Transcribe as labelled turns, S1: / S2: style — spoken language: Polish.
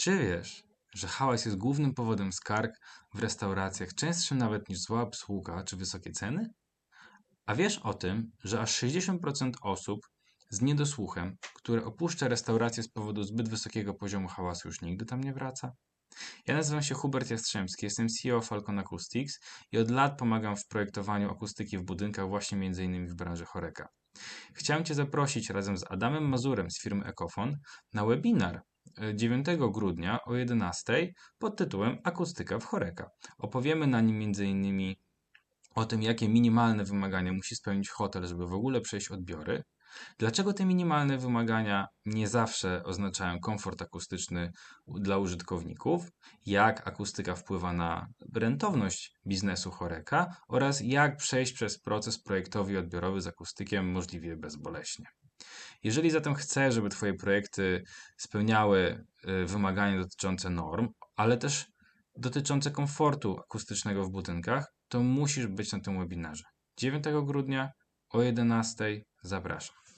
S1: Czy wiesz, że hałas jest głównym powodem skarg w restauracjach, częstszym nawet niż zła obsługa czy wysokie ceny? A wiesz o tym, że aż 60% osób z niedosłuchem, które opuszcza restaurację z powodu zbyt wysokiego poziomu hałasu, już nigdy tam nie wraca? Ja nazywam się Hubert Jastrzębski, jestem CEO Falcon Acoustics i od lat pomagam w projektowaniu akustyki w budynkach właśnie m.in. w branży choreka. Chciałem Cię zaprosić razem z Adamem Mazurem z firmy Ecofon na webinar 9 grudnia o 11 pod tytułem Akustyka w choreka. Opowiemy na nim m.in. o tym, jakie minimalne wymagania musi spełnić hotel, żeby w ogóle przejść odbiory, Dlaczego te minimalne wymagania nie zawsze oznaczają komfort akustyczny dla użytkowników? Jak akustyka wpływa na rentowność biznesu choreka? Oraz jak przejść przez proces projektowy odbiorowy z akustykiem możliwie bezboleśnie? Jeżeli zatem chcesz, żeby Twoje projekty spełniały y, wymagania dotyczące norm, ale też dotyczące komfortu akustycznego w budynkach, to musisz być na tym webinarze. 9 grudnia o 11 zapraszam.